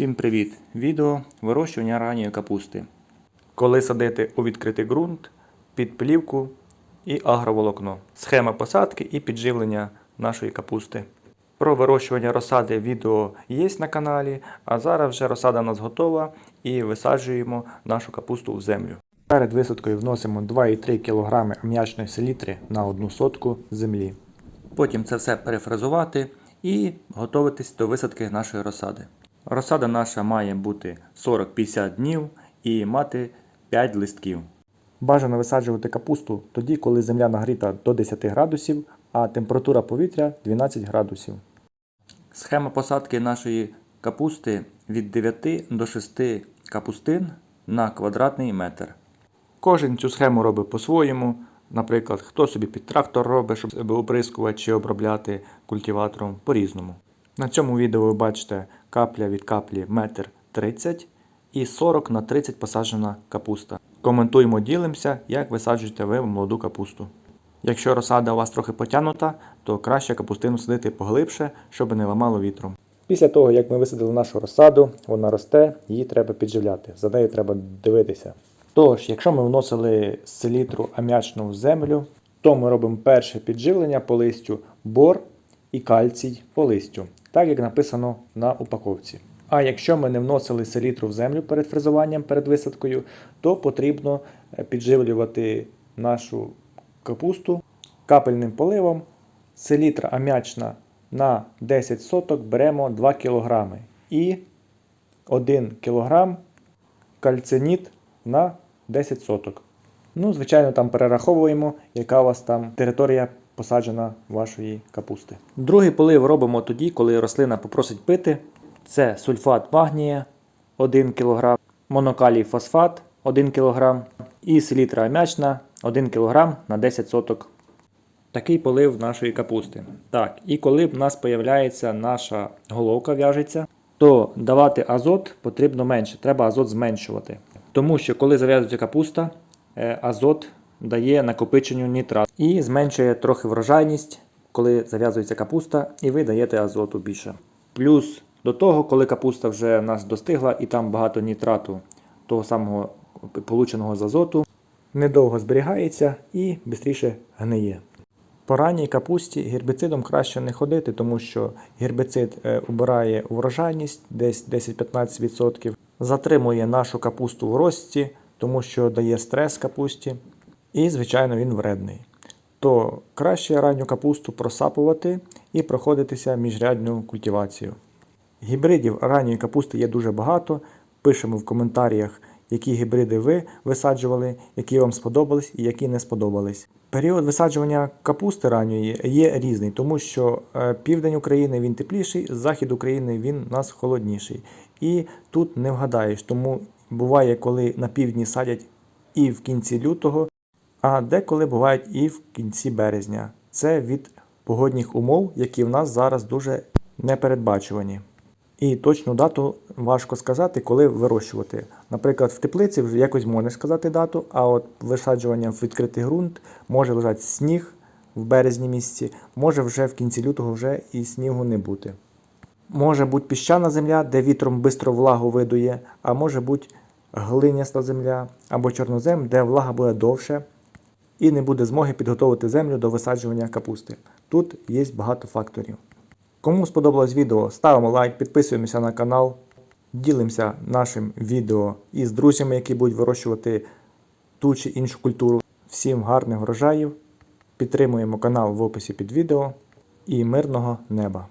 Всім привіт! Відео вирощування ранньої капусти. Коли садити у відкритий ґрунт, під плівку і агроволокно. Схема посадки і підживлення нашої капусти. Про вирощування розсади відео є на каналі, а зараз вже розсада у нас готова і висаджуємо нашу капусту в землю. Перед висадкою вносимо 2,3 кг ам'ячної селітри на одну сотку землі. Потім це все перефразувати і готуватись до висадки нашої розсади. Розсада наша має бути 40-50 днів і мати 5 листків. Бажано висаджувати капусту тоді, коли земля нагріта до 10 градусів, а температура повітря 12 градусів. Схема посадки нашої капусти від 9 до 6 капустин на квадратний метр. Кожен цю схему робить по-своєму. Наприклад, хто собі під трактор робить, щоб оприскувати чи обробляти культиватором по-різному. На цьому відео ви бачите капля від каплі 1,30 м і 40 на 30 посаджена капуста. Коментуємо, ділимося, як висаджуєте ви молоду капусту. Якщо розсада у вас трохи потягнута, то краще капустину садити поглибше, щоб не ламало вітром. Після того, як ми висадили нашу розсаду, вона росте, її треба підживляти. За нею треба дивитися. Тож, якщо ми вносили селітру ам'ячну в землю, то ми робимо перше підживлення по листю бор і кальцій по листю, так як написано на упаковці. А якщо ми не вносили селітру в землю перед фрезуванням, перед висадкою, то потрібно е, підживлювати нашу капусту капельним поливом. Селітра ам'ячна на 10 соток беремо 2 кг і 1 кг кальциніт на 10 соток. Ну, звичайно, там перераховуємо, яка у вас там територія посаджена вашої капусти. Другий полив робимо тоді, коли рослина попросить пити. Це сульфат магнія 1 кг, монокалій фосфат 1 кг і селітра ам'ячна 1 кг на 10 соток. Такий полив нашої капусти. Так, і коли в нас з'являється наша головка в'яжеться, то давати азот потрібно менше, треба азот зменшувати. Тому що коли зав'язується капуста, е, азот дає накопиченню нітрат і зменшує трохи врожайність, коли зав'язується капуста, і ви даєте азоту більше. Плюс до того, коли капуста вже нас достигла і там багато нітрату, того самого полученого з азоту, недовго зберігається і швидше гниє. По ранній капусті гербіцидом краще не ходити, тому що гербіцид е, убирає врожайність десь 10-15%, затримує нашу капусту в рості, тому що дає стрес капусті, і, звичайно, він вредний. То краще ранню капусту просапувати і проходитися міжрядну культивацію. Гібридів ранньої капусти є дуже багато. Пишемо в коментарях, які гібриди ви висаджували, які вам сподобались і які не сподобались. Період висаджування капусти ранньої є різний, тому що е, південь України він тепліший, захід України він у нас холодніший. І тут не вгадаєш, тому буває, коли на півдні садять і в кінці лютого, а деколи бувають і в кінці березня. Це від погодних умов, які в нас зараз дуже непередбачувані. І точну дату важко сказати, коли вирощувати. Наприклад, в теплиці вже якось можна сказати дату, а от висаджування в відкритий ґрунт може лежати сніг в березні місяці, може вже в кінці лютого вже і снігу не бути. Може бути піщана земля, де вітром швидко влагу видує, а може бути глиняста земля або чорнозем, де влага буде довше і не буде змоги підготувати землю до висаджування капусти. Тут є багато факторів. Кому сподобалось відео, ставимо лайк, підписуємося на канал, ділимося нашим відео із друзями, які будуть вирощувати ту чи іншу культуру. Всім гарних врожаїв! Підтримуємо канал в описі під відео і мирного неба!